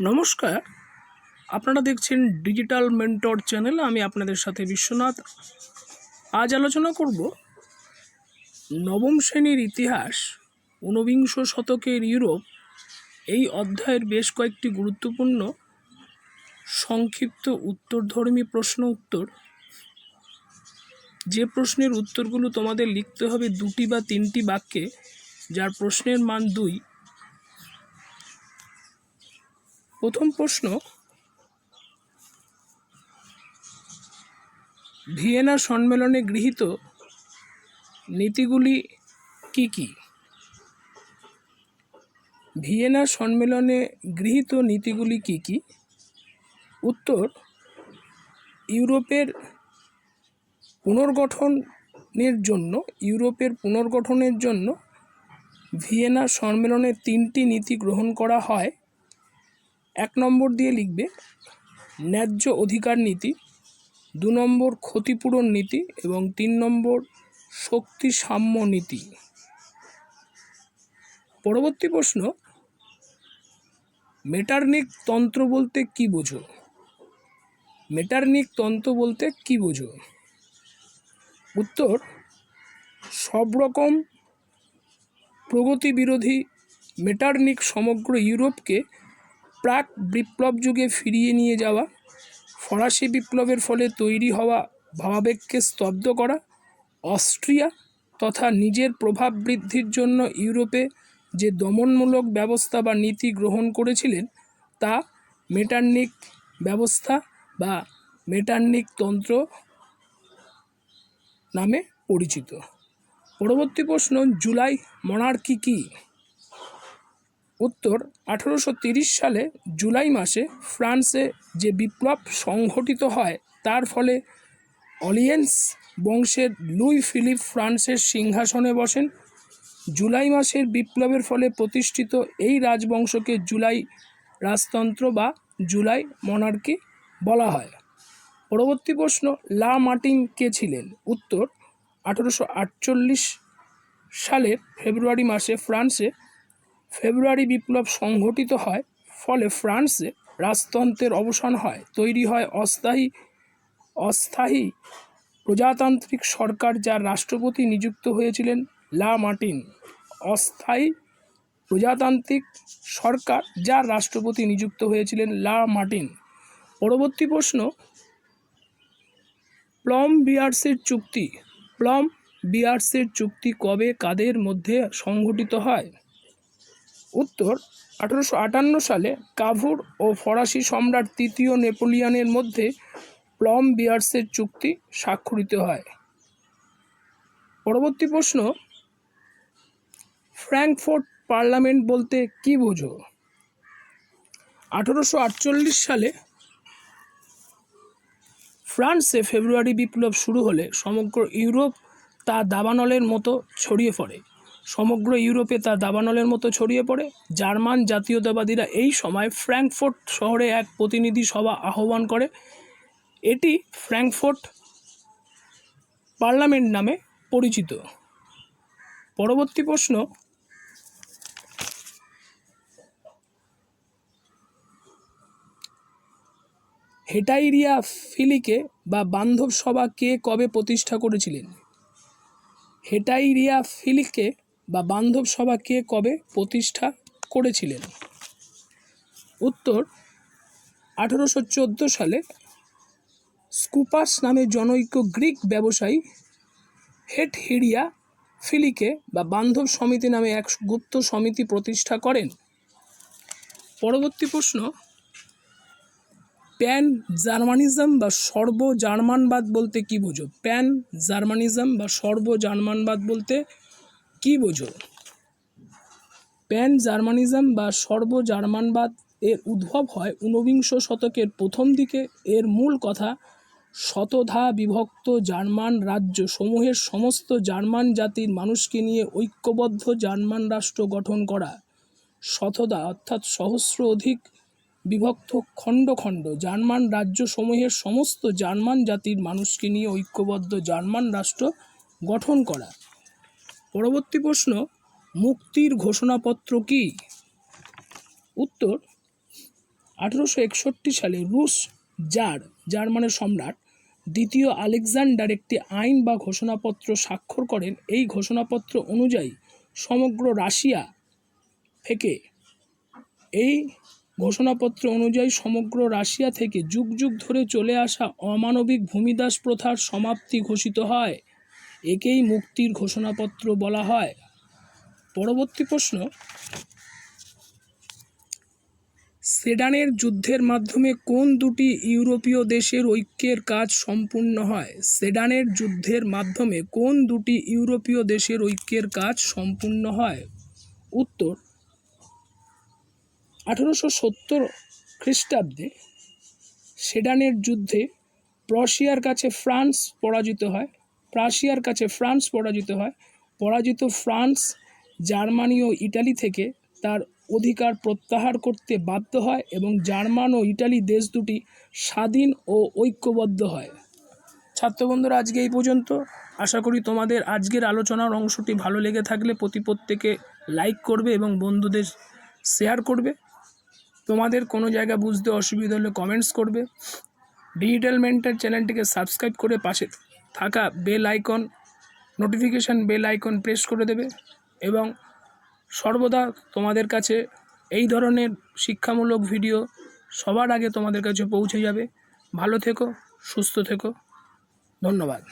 নমস্কার। আপনারা দেখছেন ডিজিটাল মেন্টর চ্যানেল আমি আপনাদের সাথে বিশ্বনাথ। আজ আলোচনা করব নবম শ্রেণির ইতিহাস, ঊনবিংশ শতকের ইউরোপ। এই অধ্যায়ের বেশ কয়েকটি গুরুত্বপূর্ণ, সংক্ষিপ্ত উত্তরধর্মী প্রশ্ন উত্তর। যে প্রশ্নের উত্তরগুলো তোমাদের লিখতে হবে দুটি বা তিনটি বাক্যে, যার প্রশ্নের মান দুই। প্রথম প্রশ্ন, ভিয়েনা সম্মেলনে গৃহীত নীতিগুলি কি কি? ভিয়েনা সম্মেলনে গৃহীত নীতিগুলি কি কি? উত্তর, ইউরোপের পুনর্গঠনের জন্য, ইউরোপের পুনর্গঠনের জন্য ভিয়েনা সম্মেলনে তিনটি নীতি গ্রহণ করা হয়। এক নম্বর দিয়ে লিখবে, ন্যায্য অধিকার নীতি, দু নম্বর ক্ষতিপূরণ নীতি এবং তিন নম্বর শক্তি সাম্য নীতি। পরবর্তী প্রশ্ন, মেটারনিক তন্ত্র বলতে কি বোঝো? মেটারনিক তন্ত্র বলতে কি বোঝো? উত্তর, সব রকম প্রগতি বিরোধী মেটারনিক সমগ্র ইউরোপকে প্রাক বিপ্লব যুগে ফিরিয়ে নিয়ে যাওয়া, ফরাসি বিপ্লবের ফলে তৈরি হওয়া ভাবাবেগকে স্তব্ধ করা, অস্ট্রিয়া তথা নিজের প্রভাব বৃদ্ধির জন্য ইউরোপে যে দমনমূলক ব্যবস্থা বা নীতি গ্রহণ করেছিলেন, তা মেটার্নিক ব্যবস্থা বা মেটার্নিক তন্ত্র নামে পরিচিত। পরবর্তী প্রশ্ন, জুলাই মনার্কি কী? উত্তর আঠেরোশো সালে জুলাই মাসে ফ্রান্সে যে বিপ্লব সংঘটিত হয়, তার ফলে অলিয়েন্স বংশের লুই ফিলিপ ফ্রান্সের সিংহাসনে বসেন। জুলাই মাসের বিপ্লবের ফলে প্রতিষ্ঠিত এই রাজবংশকে জুলাই রাজতন্ত্র বা জুলাই মনার্কি বলা হয়। পরবর্তী প্রশ্ন, লা মার্টিন কে ছিলেন? উত্তর আঠেরোশো আটচল্লিশ সালের ফেব্রুয়ারি মাসে ফ্রান্সে ফেব্রুয়ারি বিপ্লব সংঘটিত হয়, ফলে ফ্রান্সে রাজতন্ত্রের অবসান হয়। তৈরি হয় অস্থায়ী অস্থায়ী প্রজাতান্ত্রিক সরকার যার রাষ্ট্রপতি নিযুক্ত হয়েছিলেন লা মার্টিন। অস্থায়ী প্রজাতান্ত্রিক সরকার যার রাষ্ট্রপতি নিযুক্ত হয়েছিলেন লা মার্টিন। পরবর্তী প্রশ্ন প্লম বিয়ার্সের চুক্তি। প্লম বিয়ার্সের চুক্তি কবে কাদের মধ্যে সংঘটিত হয়? উত্তর, আঠারোশো আটান্ন সালে কাভুর ও ফরাসি সম্রাট তৃতীয় নেপোলিয়ানের মধ্যে প্লম বিয়ার্সের চুক্তি স্বাক্ষরিত হয়। পরবর্তী প্রশ্ন, ফ্র্যাঙ্কফোর্ট পার্লামেন্ট বলতে কি বোঝো? আঠারোশো আটচল্লিশ সালে ফ্রান্সে ফেব্রুয়ারি বিপ্লব শুরু হলে সমগ্র ইউরোপ তা দাবানলের মতো ছড়িয়ে পড়ে। সমগ্র ইউরোপে তা দাবানলের মতো ছড়িয়ে পড়ে। জার্মান জাতীয়তাবাদীরা এই সময় ফ্র্যাঙ্কফোর্ট শহরে এক প্রতিনিধি সভা আহ্বান করে। এটি ফ্র্যাঙ্কফোর্ট পার্লামেন্ট নামে পরিচিত। পরবর্তী প্রশ্ন, হেটাইরিয়া ফিলিকে বা বান্ধব সভা কে কবে প্রতিষ্ঠা করেছিলেন? হেটাইরিয়া ফিলিকে বা বান্ধব সভা কে কবে প্রতিষ্ঠা করেছিলেন? উত্তর, আঠেরোশো চোদ্দ সালে স্কুপাস নামে জনৈক গ্রিক ব্যবসায়ী হেটহিরিয়া ফিলিকে বা বান্ধব সমিতি নামে এক গুপ্ত সমিতি প্রতিষ্ঠা করেন। পরবর্তী প্রশ্ন, প্যান জার্মানিজম বা সর্ব জার্মানবাদ বলতে কি বোঝো? প্যান জার্মানিজম বা সর্ব জার্মানবাদ বলতে কি বোঝো? প্যান জার্মানিজম বা সর্ব জার্মানবাদ এর উদ্ভব হয় ঊনবিংশ শতকের প্রথম দিকে। এর মূল কথা শতধা বিভক্ত জার্মান রাজ্য সমূহের সমস্ত জার্মান জাতির মানুষকে নিয়ে ঐক্যবদ্ধ জার্মান রাষ্ট্র গঠন করা। শতধা অর্থাৎ সহস্র অধিক বিভক্ত খণ্ড খণ্ড জার্মান রাজ্য সমূহের সমস্ত জার্মান জাতির মানুষকে নিয়ে ঐক্যবদ্ধ জার্মান রাষ্ট্র গঠন করা। পরবর্তী প্রশ্ন, মুক্তির ঘোষণাপত্র কি? উত্তর, আঠেরোশো একষট্টি সালে রুশ জার, জার্মানের সম্রাট দ্বিতীয় আলেকজান্ডার একটি আইন বা ঘোষণাপত্র স্বাক্ষর করেন। এই ঘোষণাপত্র অনুযায়ী সমগ্র রাশিয়া থেকে এই ঘোষণাপত্র অনুযায়ী সমগ্র রাশিয়া থেকে যুগ যুগ ধরে চলে আসা অমানবিক ভূমিদাস প্রথার সমাপ্তি ঘোষিত হয়। একেই মুক্তির ঘোষণাপত্র বলা হয়। পরবর্তী প্রশ্ন, সেডানের যুদ্ধের মাধ্যমে কোন দুটি ইউরোপীয় দেশের ঐক্যের কাজ সম্পূর্ণ হয়? সেডানের যুদ্ধের মাধ্যমে কোন দুটি ইউরোপীয় দেশের ঐক্যের কাজ সম্পূর্ণ হয়? উত্তর, আঠেরোশো সত্তর খ্রিস্টাব্দে সেডানের যুদ্ধে প্রশিয়ার কাছে ফ্রান্স পরাজিত হয়। প্রাশিয়ার কাছে ফ্রান্স পরাজিত হয়। পরাজিত ফ্রান্স, জার্মানি ও ইটালি থেকে তার অধিকার প্রত্যাহার করতে বাধ্য হয় এবং জার্মান ও ইটালি দেশ দুটি স্বাধীন ও ঐক্যবদ্ধ হয়। ছাত্র বন্ধুরা, আজকে এই পর্যন্ত। আশা করি তোমাদের আজকের আলোচনার অংশটি ভালো লেগে থাকলে প্রতি প্রত্যেকে লাইক করবে এবং বন্ধুদের শেয়ার করবে। তোমাদের কোনো জায়গা বুঝতে অসুবিধা হলে কমেন্টস করবে। ডিজিটাল মেন্টার চ্যানেলটিকে সাবস্ক্রাইব করে পাশে থাকা bell icon notification bell icon press করে দেবে এবং সর্বদা তোমাদের কাছে এই ধরনের শিক্ষামূলক ভিডিও সবার আগে তোমাদের কাছে পৌঁছে যাবে। ভালো থেকো, সুস্থ থেকো। ধন্যবাদ।